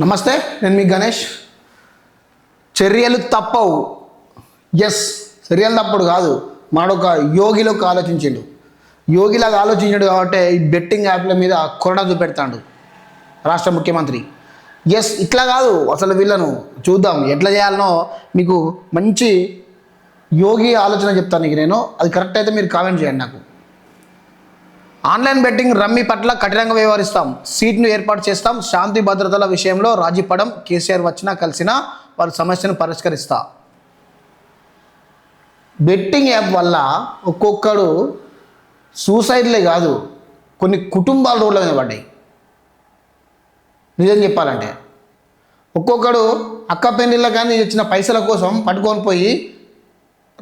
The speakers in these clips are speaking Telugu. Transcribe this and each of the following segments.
నమస్తే నేను మీ గణేష్. చర్యలు తప్పవు. ఎస్ చర్యలు తప్పుడు కాదు. మాడొక యోగిలోకి ఆలోచించిండు. యోగిలాగా ఆలోచించాడు కాబట్టి ఈ బెట్టింగ్ యాప్ల మీద కొరడ చూపెడతాడు రాష్ట్ర ముఖ్యమంత్రి. ఎస్ ఇట్లా కాదు అసలు వీళ్ళను చూద్దాం. ఎట్లా చేయాలనో మీకు మంచి యోగి ఆలోచన చెప్తాను నీకు నేను. అది కరెక్ట్ అయితే మీరు కామెంట్ చేయండి నాకు. ఆన్లైన్ బెట్టింగ్ రమ్మీ పట్ల కఠినంగా వ్యవహరిస్తాం. సీట్ను ఏర్పాటు చేస్తాం. శాంతి భద్రతల విషయంలో రాజీపడం కేసీఆర్ వచ్చినా కలిసినా వారి సమస్యను పరిష్కరిస్తా. బెట్టింగ్ యాప్ వల్ల ఒక్కొక్కడు సూసైడ్లే కాదు కొన్ని కుటుంబాలు రోడ్ల మీద పడ్డాయి. నిజం చెప్పాలంటే ఒక్కొక్కడు అక్క పెళ్ళిళ్ళ కానీ ఇచ్చిన పైసల కోసం పట్టుకొని పోయి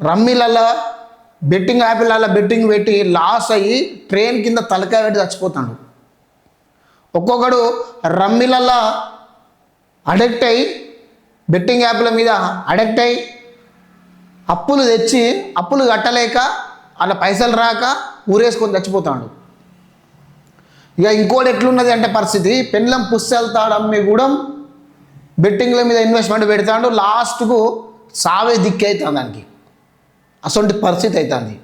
రమ్మీలల్లో బెట్టింగ్ యాప్లలో బెట్టింగ్ పెట్టి లాస్ అయ్యి ట్రైన్ కింద తలకాయ పెట్టి చచ్చిపోతాడు. ఒక్కొక్కడు రమ్మీలల్లో అడిక్ట్ అయ్యి బెట్టింగ్ యాప్ల మీద అడిక్ట్ అయ్యి అప్పులు తెచ్చి అప్పులు కట్టలేక అలా పైసలు రాక ఊరేసుకొని చచ్చిపోతాడు. ఇక ఇంకోటి ఎట్లున్నది అంటే పరిస్థితి పెళ్ళం పుస్తెళ్తాడు అమ్మి కూడా బెట్టింగ్ల మీద ఇన్వెస్ట్మెంట్ పెడతాడు లాస్ట్కు సావే దిక్కు అవుతుంది దానికి. అసొంటి పరిస్థితి అవుతుంది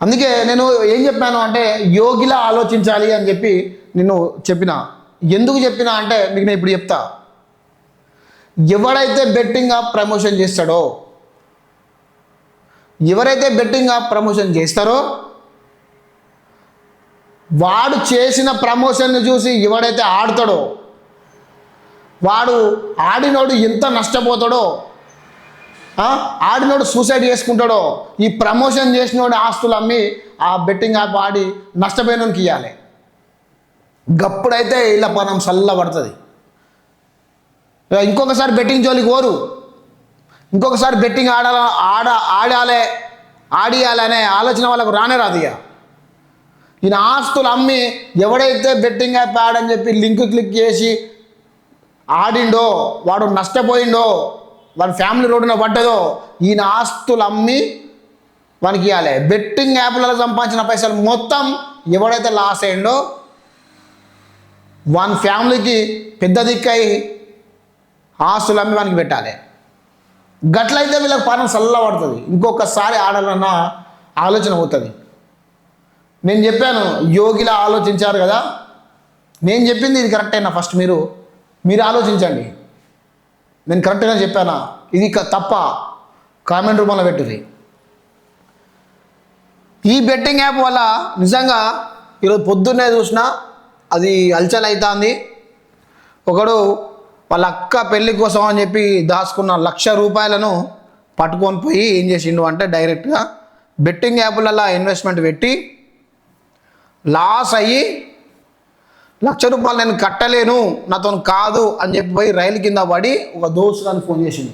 అందుకే నేను ఏం చెప్పాను అంటే యోగిలా ఆలోచించాలి అని చెప్పి నేను చెప్పిన. ఎందుకు చెప్పిన అంటే మీకు నేను ఇప్పుడు చెప్తా. ఎవడైతే బెట్టింగ్ యాప్ ప్రమోషన్ చేస్తాడో ఎవరైతే బెట్టింగ్ యాప్ ప్రమోషన్ చేస్తారో వాడు చేసిన ప్రమోషన్ని చూసి ఎవడైతే ఆడతాడో వాడు ఆడినోడు ఎంత నష్టపోతాడో ఆడినోడు సూసైడ్ చేసుకుంటాడో ఈ ప్రమోషన్ చేసినోడు ఆస్తులు అమ్మి ఆ బెట్టింగ్ యాప్ ఆడి నష్టపోయినోనికి ఇవ్వాలి గప్పుడైతే ఇలా పనం చల్ల పడుతుంది ఇంకొకసారి బెట్టింగ్ జోలికి ఓరు ఇంకొకసారి బెట్టింగ్ ఆడాల ఆడ ఆడాలే ఆడియాలనే ఆలోచన వాళ్ళకు రానే రాదు ఇక. ఈయన ఆస్తులు అమ్మి ఎవడైతే బెట్టింగ్ యాప్ ఆడని చెప్పి లింక్ క్లిక్ చేసి ఆడిండో వాడు నష్టపోయిండో వాడి ఫ్యామిలీ రోడ్డున పడ్డదో ఈయన ఆస్తులు అమ్మి వానికి ఇవ్వాలి బెట్టింగ్ యాప్లలో సంపాదించిన పైసలు మొత్తం ఎవడైతే లాస్ అయ్యిండో వాని ఫ్యామిలీకి పెద్ద దిక్కై ఆస్తులు అమ్మి వానికి పెట్టాలి. గట్లయితే వీళ్ళకి పానం చల్లబడుతుంది. ఇంకొకసారి ఆడాలన్న ఆలోచన అవుతుంది నేను చెప్పాను యోగిలా ఆలోచించారు కదా? నేను చెప్పింది ఇది కరెక్ట్ అయినా ఫస్ట్ మీరు మీరు ఆలోచించండి. నేను కరెక్ట్గా చెప్పానా? ఇది తప్ప. కామెంట్ రూపంలో పెట్టుది ఈ బెట్టింగ్ యాప్ వల్ల నిజంగా ఈరోజు పొద్దున్నే చూసినా అది హల్చల్ అవుతుంది ఒకడు వాళ్ళ అక్క పెళ్ళి కోసం అని చెప్పి దాచుకున్న లక్ష రూపాయలను పట్టుకొని పోయి ఏం చేసిండు అంటే డైరెక్ట్గా బెట్టింగ్ యాప్లలో ఇన్వెస్ట్మెంట్ పెట్టి లాస్ అయ్యి లక్ష రూపాయలు నేను కట్టలేను నాతో కాదు అని చెప్పి పోయి రైలు కింద పడి ఒక దోస్తు ఫోన్ చేసిండు.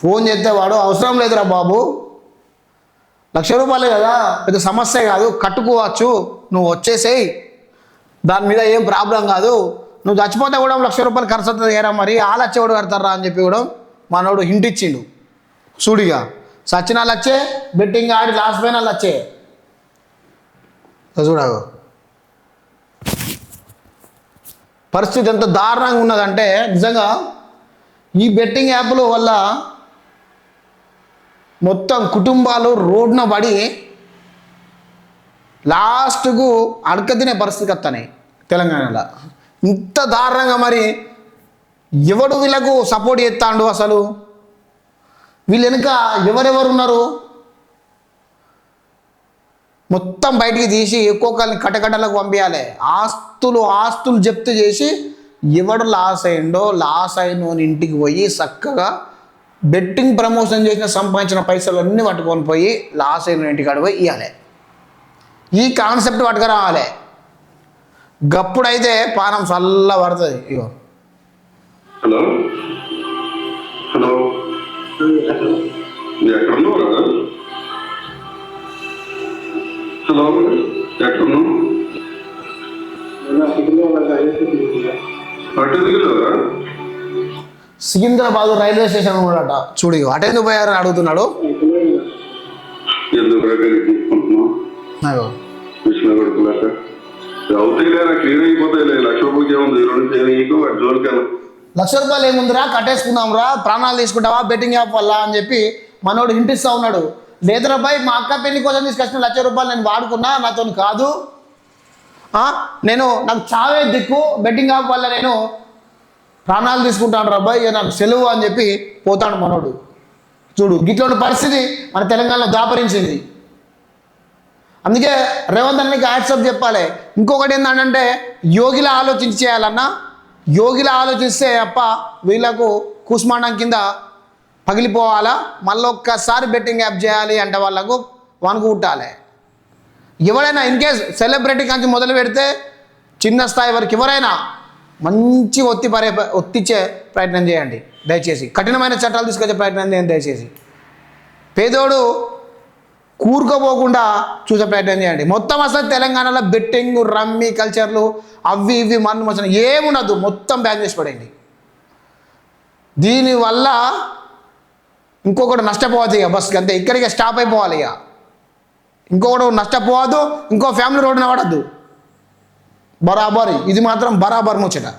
ఫోన్ చేస్తే వాడు అవసరం లేదురా బాబు లక్ష రూపాయలే కదా పెద్ద సమస్య కాదు కట్టుకోవచ్చు నువ్వు వచ్చేసేయి దాని మీద ఏం ప్రాబ్లం కాదు నువ్వు చచ్చిపోతే కూడా లక్ష రూపాయలు ఖర్చు అవుతుంది ఏరా మరి ఆ లచ్చ కూడా కడతారా అని చెప్పి కూడా మనోడు హింట్ ఇచ్చిండు. చూడిగా సచిన లచ్చే బెట్టింగ్ ఆడి లాస్ట్ పోయిన లచ్చే. చూడవు పరిస్థితి ఎంత దారుణంగా ఉన్నదంటే నిజంగా ఈ బెట్టింగ్ యాప్ల వల్ల మొత్తం కుటుంబాలు రోడ్న పడి లాస్ట్కు అడక తినే పరిస్థితికి వస్తున్నాయి తెలంగాణలో. ఇంత దారుణంగా మరి ఎవడు వీళ్ళకు సపోర్ట్ చేస్తాడు అసలు? వీళ్ళు వెనుక ఎవరెవరు ఉన్నారు? మొత్తం బయటికి తీసి ఒక్కొక్కరిని కటకటలకు పంపించాలి. ఆస్తులు ఆస్తులు జప్తు చేసి ఎవడు లాస్ అయిండో లాస్ అయినోని ఇంటికి పోయి చక్కగా బెట్టింగ్ ప్రమోషన్ చేసిన సంపాదించిన పైసలు అన్నీ పట్టుకొని పోయి లాస్ అయిన ఇంటికి అడిగి పోయి ఇవ్వాలి ఈ కాన్సెప్ట్ పట్టుకు రావాలి గప్పుడైతే పానం చల్ల పడుతుంది. ఇగో. హలో. హలో. అటు సికింద్రాబాద్ రైల్వే స్టేషన్ ఉన్నాడట చూడు అటెందుకు పోయారని అడుగుతున్నాడు? ఎందుకు లక్ష రూపాయలు ఏముందిరా? కట్టేసుకుందాం రా ప్రాణాలు తీసుకుంటావా? బెట్టింగ్ యాప్ వల్ల అని చెప్పి మనోడు ఇంటిస్తా ఉన్నాడు. లేదరా బాయ్ మా అక్క పెళ్ళి కోసం తీసుకొచ్చిన లక్ష రూపాయలు నేను వాడుకున్నా నాతో కాదు. నేను నాకు చావే దిక్కు బెట్టింగ్ యాప్ వల్ల నేను ప్రాణాలు తీసుకుంటాను రాబాయ్ నాకు సెలవు అని చెప్పి పోతాడు మనోడు. చూడు గిట్లోని పరిస్థితి మన తెలంగాణలో దాపరించింది. అందుకే రేవంత్ అన్నకి యాక్సెప్ట్ చెప్పాలి. ఇంకొకటి ఏంటంటే యోగిల ఆలోచించి చేయాలన్నా యోగిల ఆలోచిస్తే అప్ప వీళ్ళకు కూస్మాండం కింద పగిలిపోవాలా? మళ్ళీ ఒక్కసారి బెట్టింగ్ యాప్ చేయాలి అంటే వాళ్ళకు వణుకుట్టాలి ఎవరైనా ఇన్ కేస్ సెలబ్రిటీ కంచి మొదలు పెడితే చిన్న స్థాయి వరకు ఎవరైనా మంచి ఒత్తి పరే ఒత్తిచ్చే ప్రయత్నం చేయండి. దయచేసి కఠినమైన చట్టాలు తీసుకొచ్చే ప్రయత్నం చేయండి దయచేసి. పేదోడు కూరుకోపోకుండా చూసే ప్రయత్నం చేయండి. మొత్తం అసలు తెలంగాణలో బెట్టింగ్ రమ్మి కల్చర్లు అవి ఇవి మన్ను మసన ఏమున్నదు మొత్తం బ్యాన్ చేసి పడేయండి. దీనివల్ల ఇంకొకటి నష్టపోవద్దు ఇక బస్కి అంతే. ఇక్కడికి స్టాప్ అయిపోవాలి ఇక. ఇంకొకటి నష్టపోవద్దు ఇంకో ఫ్యామిలీ రోడ్డున పడద్దు. బరాబర్. ఇది మాత్రం బరాబర్ ముచ్చట.